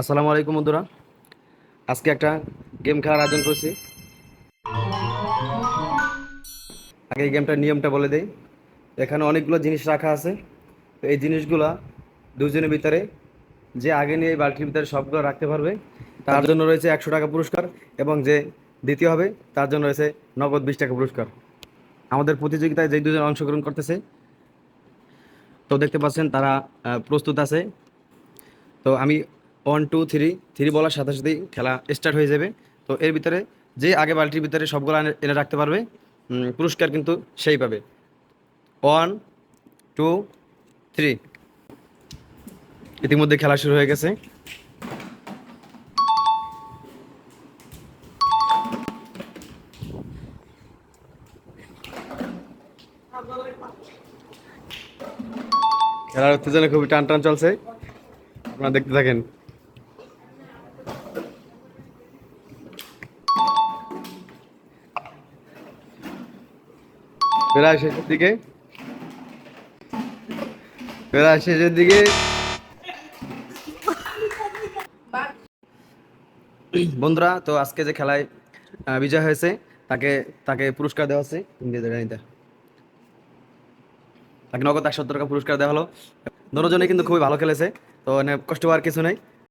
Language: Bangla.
আসসালামু আলাইকুম বন্ধুরা। আজকে একটা গেম খেলার আয়োজন করছি। আগে এই গেমটার নিয়মটা বলে দেই। এখানে অনেকগুলো জিনিস রাখা আছে। তো এই জিনিসগুলা দুজনের ভিতরে যে আগে নিয়ে এই বালতির ভিতরে সবগুলো রাখতে পারবে তার জন্য রয়েছে একশো টাকা পুরস্কার এবং যে দ্বিতীয় হবে তার জন্য রয়েছে নগদ বিশ টাকা পুরস্কার। আমাদের প্রতিযোগিতায় যে দুজন অংশগ্রহণ করতেছে তো দেখতে পাচ্ছেন তারা প্রস্তুত আছে। তো আমি ওয়ান টু থ্রি থ্রি বলার সাথে সাথেই খেলা স্টার্ট হয়ে যাবে। তো এর ভিতরে যে আগে বালতির ভিতরে সবগুলো এনে রাখতে পারবে পুরস্কার কিন্তু সেই পাবে। ওয়ান টু থ্রি ইতিমধ্যে খেলা শুরু হয়ে গেছে। খেলার উত্তেজনা খুবই টান টান চলছে। আপনারা দেখতে থাকেন। শেষের দিকে। শেষের দিকে। বন্ধুরা, তো আজকে যে খেলায় বিজয় হয়েছে, তাকে তাকে পুরস্কার দেওয়া হচ্ছে। তাকে নগদ একশো টাকা পুরস্কার দেওয়া হলো। দুজনেই কিন্তু খুবই ভালো খেলেছে। তো কষ্ট হওয়ার কিছু নেই।